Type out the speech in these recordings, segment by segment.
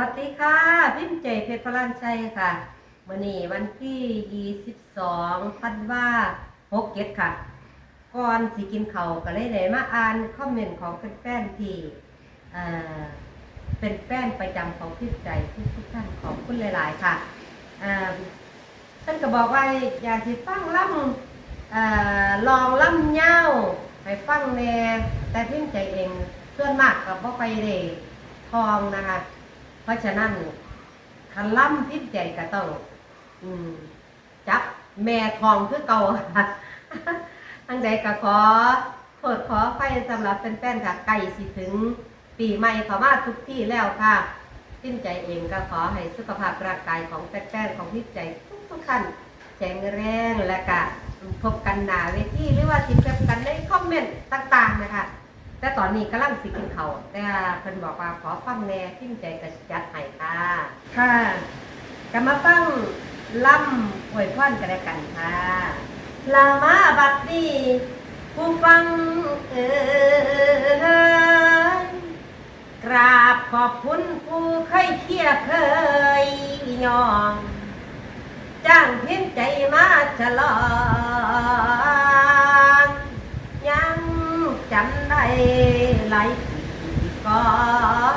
วัสดีค่ะ พิมพ์ใจเพชรพลันชัยค่ะวันนี้วันที่ 22พันว่าหกเก็ดค่ะ ก่อนสิกินเขาก็เลยได้มาอ่านคอมเมนต์ของแฟนๆที่เป็นแฟนประจำของพิมพ์ใจทุกท่านขอบคุณหลาย ๆ ค่ะอ่าท่านก็บอกว่าอยากสิฟังล่ำอลองล่ำเย้าให้ฟังแน่แต่พิมพ์ใจเองส่วนมากก็บ่ไปได้ทองนะคะ เพราะฉะนั้นคันล่ำพิษใจก็ต้องอืมจับแม่ทองคือเก่าทั้งใดก็ขอโทษขอไฟสำหรับแฟนๆค่ะใกล้สิถึง ปีใหม่ขามาทุกที่แล้วค่ะพิมใจเองก็ขอให้สุขภาพร่างกายของแฟนๆของพิมใจทุกๆท่านแข็งแรงและก็พบกันหนาเวทีหรือว่าติดแบบกันในคอมเมนต์ต่างๆนะคะ แต่ตอนนี้กำลังสิกินเขาวแต่เพิ่นบอกว่าขอฟังแหน่พิมใจกระจัดให้ค่ะค่ะกลับมาฟังล่ำอวยพรกันแล้วกันค่ะลามาบัดนี้ผู้ฟังเอ่ยกราบขอบคุณผู้เคยเคียเคยยอง จ้างเพียนใจมาฉลอง จำได้หลายปีก่อน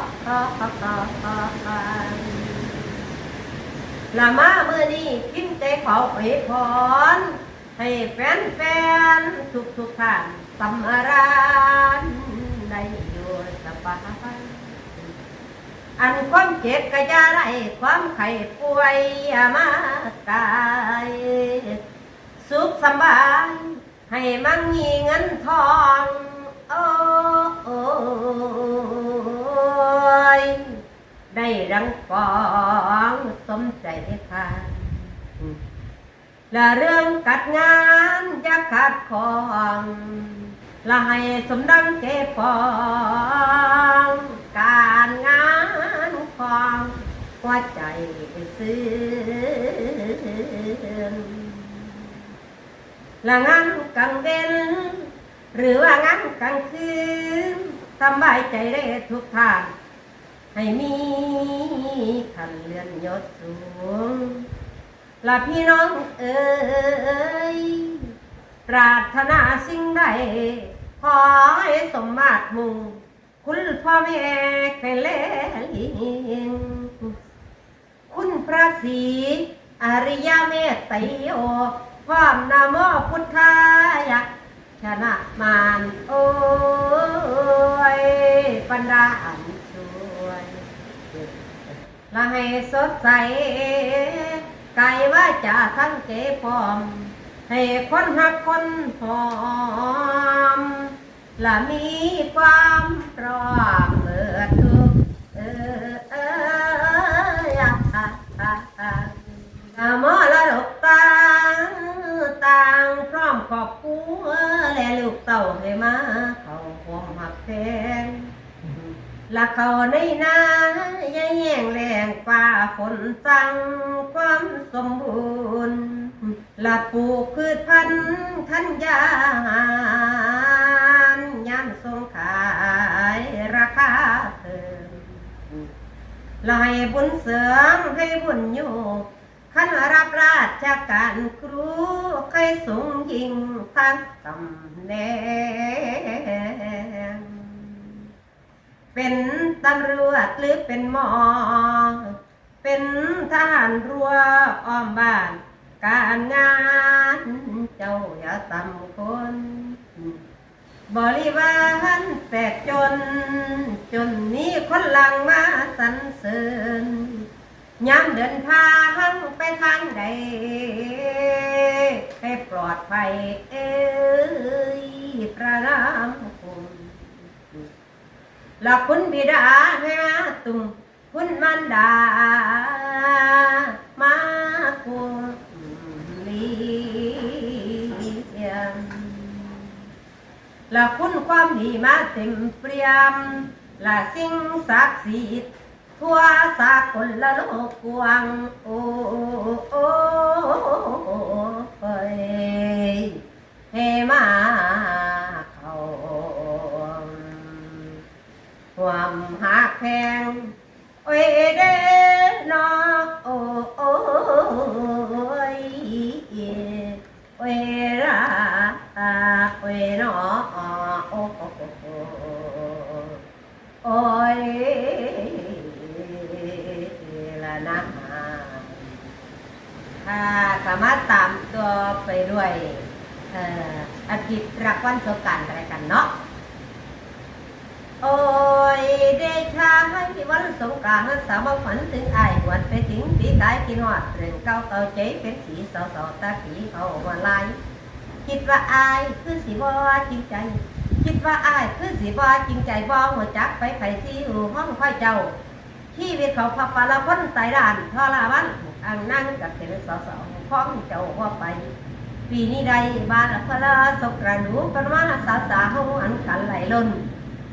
ละมาเมื่อนี้พิมพ์ใจขอไปพรให้แฟนแฟนทุกทุกๆท่านสำราญได้อยู่สบายอันความเจ็บก็จะได้ความไข้ป่วยอย่ามากายสุขสบายให้มันมีเงินทอง โอ้ยได้ดังฟองสมใจค่ะและเรื่องกัดงานอย่าขาดของและให้สมดังเจฟองการงานของหัวใจซื่นและงานกลางเว้น หรือว่างานกลางคืนสำบายใจได้ทุกทาง ให้มีขันเลื่อนยศสูงและพี่น้องเอ๋ยปรารถนาสิ่งใดขอให้สมมาตรมุงคุณพ่อแม่เคยเล่เลี้ยงคุณพระศรีอริยเมตไตรโอพร้อมนาโมพุทธายะ ชนะมานโอ้ยปัญญาอันช่วยละให้สดใสกายว่าจะทั้งเจ็บพร้อม ให้คนหักคนหอมและมีความพร้อมเมื่อ ละเขาในนาย่าแย่งแรงฟ้าฝนสั่งความสมบูรณ์ละปลูกพืชพันธุ์ธัญญาหารยามสงขายราคาเพิ่มลายบุญเสริมให้บุญอยู่ขันรับราชการครูใครสูงยิ่งทั้งตำแหน่ง เป็นตำรวจหรือเป็นหมอ เป็นทหารรัวอ้อมบ้าน การงานเจ้าอย่าต่ำคนบริวารแตกจน จนมีคนหลังมาสรรเสริญย้ำเดินทางไปทางใด ให้ปลอดภัยเอ้ยประนาม คุณและคุณบิดาแม่ตุงคุณมันดา มาคุเลียมละคุณความดีมาเต็มเปรียมละสิ่งศักดิ์สิทธิ์ทั่วสากลละโลกกวางโอ้โอ้เอ้ยให้มา ความหักแพงเอ้ยเด้นอนอ้โอ้ยเอ้ยราเอ้ยนอโอ้โอ้ยละนะถ้าสามารถตามตัวไปด้วยอาทิตรักวันเท่ากันอะไรกันเนาะ วันสงกรานต์สาวฝันถึงไอายหวนไปถึงปีกายกินหอดเรื่องเก่าเก่าใจเป็นสีสาวสาวตาผีเขาว่าลายคิดว่าอายคือสีบ่จริงใจ คิดว่าอายคือสีบ่จริงใจบ่หัวจักไปไผสีอยู่ห้องค่อยเจ้าชีวิตเขาพับปลาพ้นไตด่านทอลาวันอังนั่งกับเป็นสาวสาวพ้องเจ้าว่าไป ปีนี้ใดบ้านพระสกระหนูเป็นว่าสาวสาวห้องอันขันไหลล้น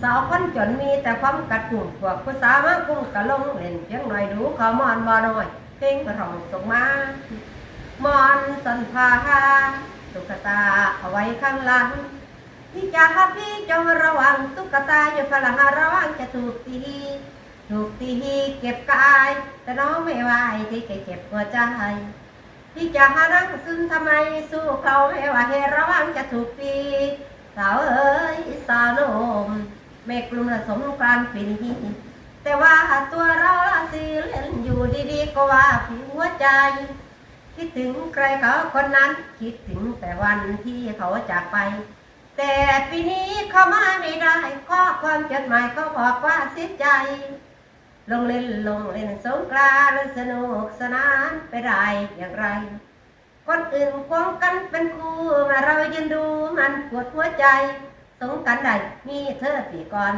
สาวคนจนมีแต่ความกัดกลุ่มพวกผู้สาวมากุ้งกะลงเล่นเพียงหน่อยดูเขามอนบ่น้อย เพลงกระทองส่งมามอนสันพาหาตุ๊กตาเอาไว้ข้างหลังพี่จ๋าพี่จงระวังตุ๊กตาอยู่พลังระวังจะถูกตีถูกตีเก็บกาย แต่น้องไม่ไหวที่จะเก็บหัวใจพี่จ๋านั่งซึมทำไมสู้เขาไม่ไหวระวังจะถูกตีสาวเอ้ยสาวนม แม่กลุ่มละสมกรานปีนี้แต่ว่าตัวเราละสิเล่นอยู่ดีๆ ก็ว่าผิวหัวใจ คิดถึงใครเขาคนนั้นคิดถึงแต่วันที่เขาจากไป แต่ปีนี้เขามาไม่ได้ข้อความจดหมายเขาบอกว่าเสียใจ ลงเล่นลงเล่นสงกรานสนุกสนานไปได้อย่างไรคนอื่นควงกันเป็นคู่มาเรายืนดูมันปวดหัวใจ สงกรารใดมีเธอปีก่อน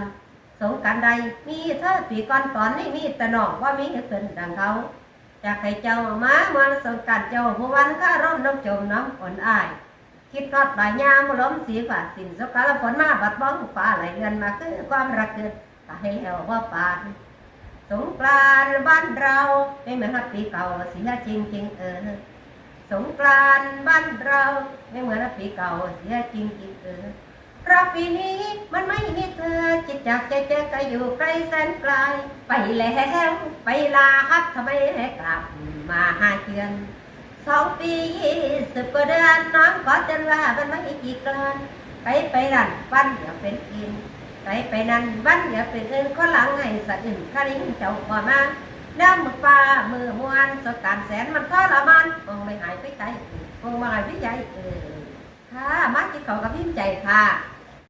สงกรารใดมีเธอปีก่อนตอนนี้มีแต่นองว่ามีเพิ่นดังเขาอยากให้เจ้ามามาสงกรารเจ้าผู้วันข้าร่มน้ำจมน้ำอ่อนอาย คิดทอดปลายยามล้มสีฝ่าสินสการฝนมาบัดบ้องฟ้าไหลเงินมาคือความรักเกิดตายแล้วว่าปานสงกรานบ้านเราไม่เหมือนปีเก่าเสียจริงจริงเออสงกรานบ้านเราไม่เหมือนปีเก่าเสียจริงจริงเออ เพราะปีนี้มันไม่มีเธอจิตจากใจเจอก็อยู่ไกลแสนไกล ไปแล้วไปลาครับทำไมให้กลับมาหาเดือนสองปียี่สิบกว่าเดือนน้องขอเตือนว่ามันไม่กี่กลอนไปไปนั่นฟันอย่าเป็นกิน ไปไปนั่นบ้านอย่าเป็นอื่นข้อหลังให้สะอื่นข้าลิ้นเจ้าก่อมาน้ำมือฟ้ามือมวนสกการแสนมันทรมานคงไม่หายไปใจคงไม่หายไปใจเออค่ะมาจิตเขากับพิมใจค่ะ